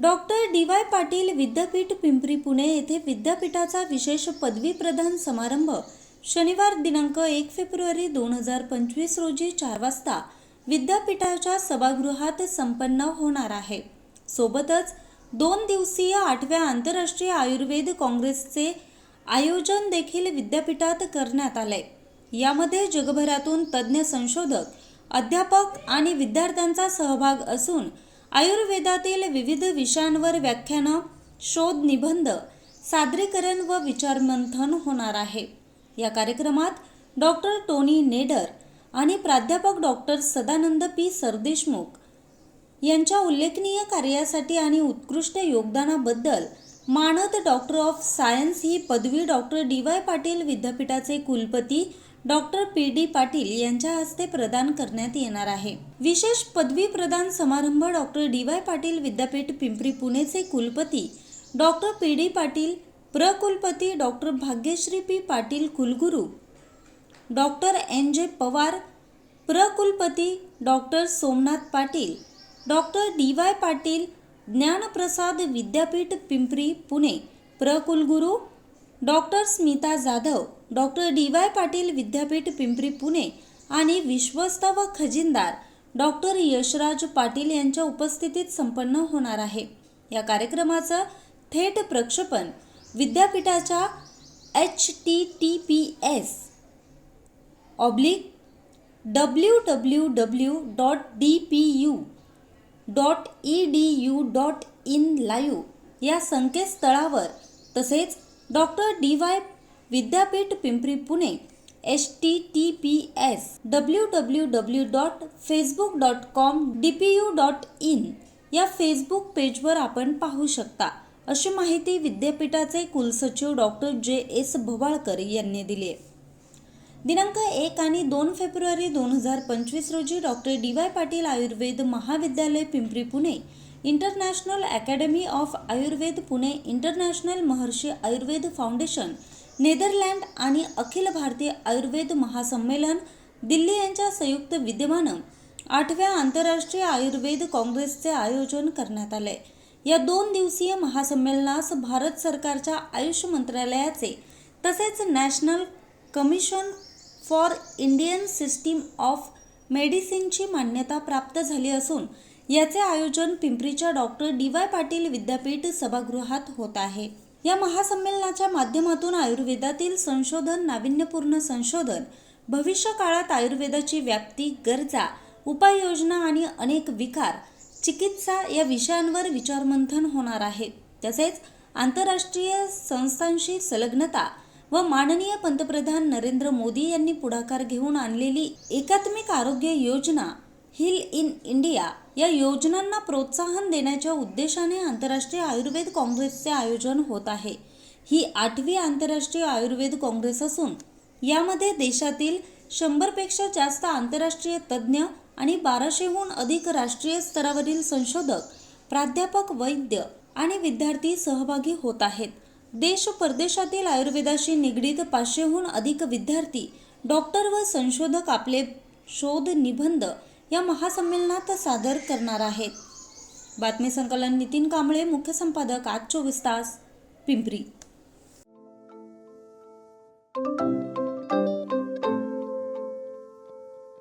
Doctor D Y Patil Vidyapeeth Pimpri Pune येथे विद्यापीठाचा विशेष पदवी प्रदान समारंभ शनिवार दिनांक एक फेब्रुवारी दोन हजार पंचवीस रोजी चार वाजता विद्यापीठाच्या सभागृहात संपन्न होणार आहे. सोबतच दोन दिवसीय आठव्या आंतरराष्ट्रीय आयुर्वेद काँग्रेसचे आयोजन देखील विद्यापीठात करण्यात आले यामध्ये जगभरातून तज्ज्ञ संशोधक अध्यापक आणि विद्यार्थ्यांचा सहभाग असून आयुर्वेदातील विविध विषयांवर व्याख्यानं शोध निबंध सादरीकरण व विचारमंथन होणार आहे. या कार्यक्रमात डॉक्टर टोनी नेडर आणि प्राध्यापक डॉक्टर सदानंद पी. सरदेशमुख यांच्या उल्लेखनीय कार्यासाठी आणि उत्कृष्ट योगदानाबद्दल मानद डॉक्टर ऑफ सायन्स ही पदवी डॉक्टर डी वाय पाटील विद्यापीठाचे कुलपती डॉक्टर पी डी पाटील यांच्या हस्ते प्रदान करण्यात येणार आहे. विशेष पदवी प्रदान समारंभ doctor D Y Patil Vidyapeeth Pimpri पुणेचे कुलपती डॉक्टर पी डी पाटील प्रकुलपती डॉक्टर भाग्यश्री पी पाटील कुलगुरू doctor N J Pawar प्रकुलपती doctor Somnath Patil doctor D Y Patil Dnyanprasad Vidyapeeth Pimpri Pune. प्रकुलगुरू doctor Smita Jadhav doctor D Y Patil Vidyapeeth Pimpri Pune. आणि विश्वस्त व खजिनदार doctor Yashraj Patil यांच्या उपस्थितीत संपन्न होणार आहे. या कार्यक्रमाचं थेट प्रक्षेपण विद्यापीठाच्या H T T P S oblique W W W dot D P U dot E D U dot in live या संकेतस्थळावर तसेच doctor D Y Vidyapeeth Pimpri Pune H T T P S W W W dot facebook dot com D P U dot in या Facebook पेजवर आपण पाहू शकता. अशी माहिती विद्यापीठाचे कुलसचिव डॉक्टर जे एस भवाळकर यांनी दिली आहे दिनांक एक आणि दोन फेब्रुवारी दोन हजार पंचवीस रोजी doctor D Y Patil Ayurveda महाविद्यालय Pimpri Pune international academy of Ayurveda Pune international Maharshi Ayurveda foundation Netherland आणि अखिल भारतीय आयुर्वेद महासंमेलन दिल्ली यांच्या संयुक्त विद्यमानं आठव्या आंतरराष्ट्रीय आयुर्वेद काँग्रेसचे आयोजन करण्यात आले. या दोन दिवसीय महासंमेलनास भारत सरकारच्या आयुष मंत्रालयाचे तसेच national commission for Indian system of मेडिसिनची मान्यता प्राप्त झाली असून याचे आयोजन पिंपरीच्या doctor D Y Patil Vidyapeeth सभागृहात होत आहे. या महासंमेलनाच्या माध्यमातून आयुर्वेदातील संशोधन नाविन्यपूर्ण संशोधन भविष्य काळात आयुर्वेदाची व्याप्ती गरजा उपाययोजना आणि अनेक विकार चिकित्सा या विषयांवर विचारमंथन होणार आहे. तसेच आंतरराष्ट्रीय संस्थांशी संलग्नता व माननीय पंतप्रधान नरेंद्र मोदी यांनी पुढाकार घेऊन आणलेली एकात्मिक Arogya Yojana hill in India या योजनांना प्रोत्साहन देण्याच्या उद्देशाने आंतरराष्ट्रीय आयुर्वेद काँग्रेसचे आयोजन होत आहे. ही आठवी आंतरराष्ट्रीय आयुर्वेद काँग्रेस असून यामध्ये देशातील शंभरपेक्षा जास्त आंतरराष्ट्रीय तज्ज्ञ आणि बाराशेहून अधिक राष्ट्रीय स्तरावरील संशोधक प्राध्यापक वैद्य आणि विद्यार्थी सहभागी होत आहेत. देश परदेशातील आयुर्वेदाशी निगडीत पाचशेहून अधिक विद्यार्थी डॉक्टर व संशोधक आपले शोध निबंध या महासंमेलनात सादर करणार आहेत. बातमी संकलन नितीन कांबळे मुख्य संपादक आज चोवीस तास पिंपरी.